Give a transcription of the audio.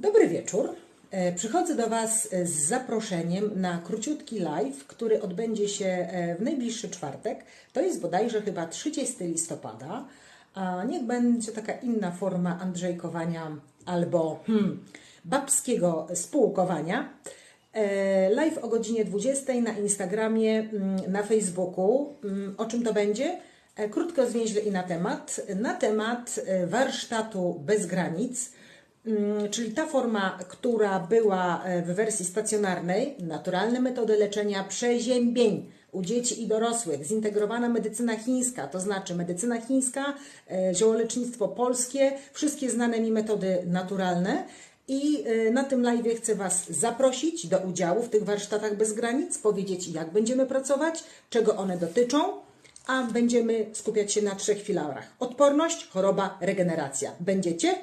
Dobry wieczór. E, Przychodzę do Was z zaproszeniem na króciutki live, który odbędzie się e, w najbliższy czwartek. To jest bodajże chyba 30 listopada. A niech będzie taka inna forma andrzejkowania albo hmm, babskiego spółkowania. E, Live o godzinie 20 na Instagramie, mm, na Facebooku. Mm, O czym to będzie? Krótko, zwięźle i na temat. Na temat warsztatu bez granic. Mm, czyli ta forma, która była e, w wersji stacjonarnej, naturalne metody leczenia przeziębień u dzieci i dorosłych, zintegrowana medycyna chińska, to znaczy medycyna chińska, e, ziołolecznictwo polskie, wszystkie znane mi metody naturalne. I e, na tym live chcę Was zaprosić do udziału w tych warsztatach bez granic, powiedzieć jak będziemy pracować, czego one dotyczą, a będziemy skupiać się na trzech filarach. Odporność, choroba, regeneracja. Będziecie?